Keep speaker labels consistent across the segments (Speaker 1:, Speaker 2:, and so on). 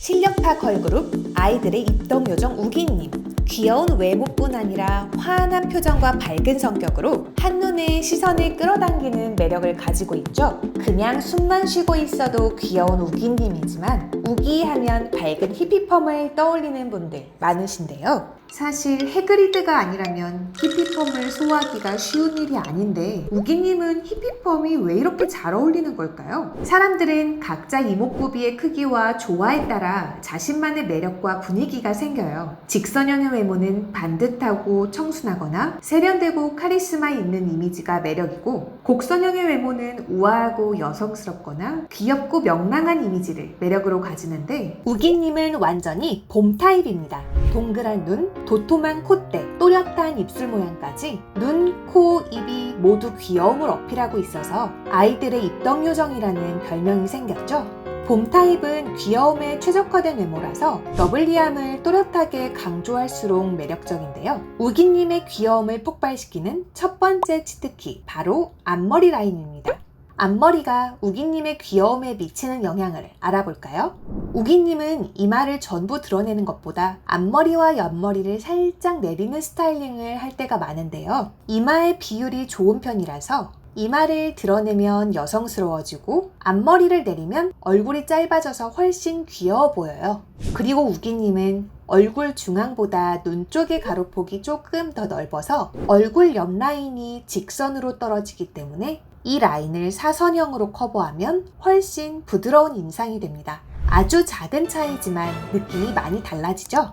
Speaker 1: 실력파 걸그룹 아이들의 입덕 요정 우기님. 귀여운 외모뿐 아니라 환한 표정과 밝은 성격으로 한눈에 시선을 끌어당기는 매력을 가지고 있죠. 그냥 숨만 쉬고 있어도 귀여운 우기님이지만 우기 하면 밝은 히피펌을 떠올리는 분들 많으신데요. 사실 해그리드가 아니라면 히피펌을 소화하기가 쉬운 일이 아닌데 우기님은 히피펌이 왜 이렇게 잘 어울리는 걸까요? 사람들은 각자 이목구비의 크기와 조화에 따라 자신만의 매력과 분위기가 생겨요. 직선형의 외모는 반듯하고 청순하거나 세련되고 카리스마 있는 이미지가 매력이고 곡선형의 외모는 우아하고 여성스럽거나 귀엽고 명랑한 이미지를 매력으로 가지는데 우기님은 완전히 봄 타입입니다. 동그란 눈, 도톰한 콧대, 또렷한 입술 모양까지 눈, 코, 입이 모두 귀여움을 어필하고 있어서 아이들의 입덕 요정이라는 별명이 생겼죠. 봄 타입은 귀여움에 최적화된 외모라서 러블리함을 또렷하게 강조할수록 매력적인데요. 우기님의 귀여움을 폭발시키는 첫 번째 치트키, 바로 앞머리 라인입니다. 앞머리가 우기님의 귀여움에 미치는 영향을 알아볼까요? 우기님은 이마를 전부 드러내는 것보다 앞머리와 옆머리를 살짝 내리는 스타일링을 할 때가 많은데요. 이마의 비율이 좋은 편이라서 이마를 드러내면 여성스러워지고 앞머리를 내리면 얼굴이 짧아져서 훨씬 귀여워 보여요. 그리고 우기님은 얼굴 중앙보다 눈 쪽의 가로폭이 조금 더 넓어서 얼굴 옆 라인이 직선으로 떨어지기 때문에 이 라인을 사선형으로 커버하면 훨씬 부드러운 인상이 됩니다. 아주 작은 차이지만 느낌이 많이 달라지죠?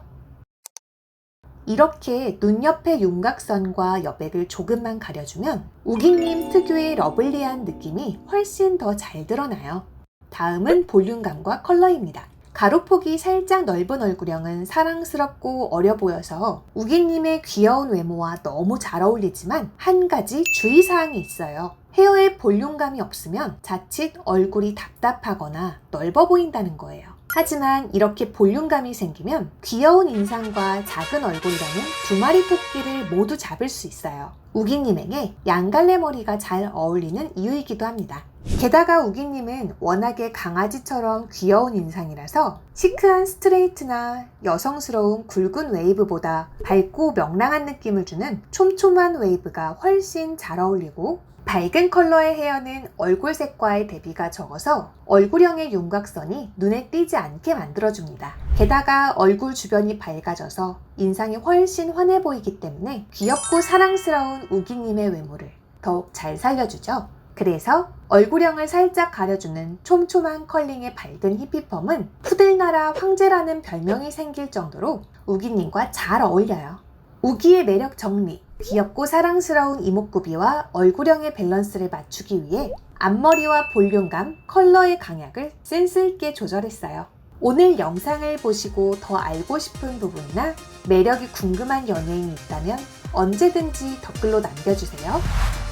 Speaker 1: 이렇게 눈 옆의 윤곽선과 여백을 조금만 가려주면 우기님 특유의 러블리한 느낌이 훨씬 더 잘 드러나요. 다음은 볼륨감과 컬러입니다. 가로폭이 살짝 넓은 얼굴형은 사랑스럽고 어려 보여서 우기님의 귀여운 외모와 너무 잘 어울리지만 한 가지 주의사항이 있어요. 헤어에 볼륨감이 없으면 자칫 얼굴이 답답하거나 넓어 보인다는 거예요. 하지만 이렇게 볼륨감이 생기면 귀여운 인상과 작은 얼굴이라는 두 마리 토끼를 모두 잡을 수 있어요. 우기님에게 양갈래 머리가 잘 어울리는 이유이기도 합니다. 게다가 우기님은 워낙에 강아지처럼 귀여운 인상이라서 시크한 스트레이트나 여성스러운 굵은 웨이브보다 밝고 명랑한 느낌을 주는 촘촘한 웨이브가 훨씬 잘 어울리고 밝은 컬러의 헤어는 얼굴색과의 대비가 적어서 얼굴형의 윤곽선이 눈에 띄지 않게 만들어줍니다. 게다가 얼굴 주변이 밝아져서 인상이 훨씬 환해 보이기 때문에 귀엽고 사랑스러운 우기님의 외모를 더욱 잘 살려주죠. 그래서 얼굴형을 살짝 가려주는 촘촘한 컬링의 밝은 히피펌은 푸들나라 황제라는 별명이 생길 정도로 우기님과 잘 어울려요. 우기의 매력 정리, 귀엽고 사랑스러운 이목구비와 얼굴형의 밸런스를 맞추기 위해 앞머리와 볼륨감, 컬러의 강약을 센스있게 조절했어요. 오늘 영상을 보시고 더 알고 싶은 부분이나 매력이 궁금한 연예인이 있다면 언제든지 댓글로 남겨주세요.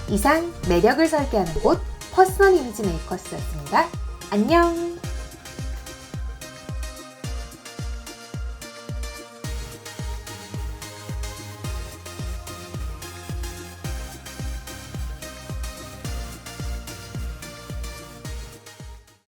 Speaker 1: 이상 매력을 설계하는 곳 퍼스널 이미지 메이커스였습니다. 안녕!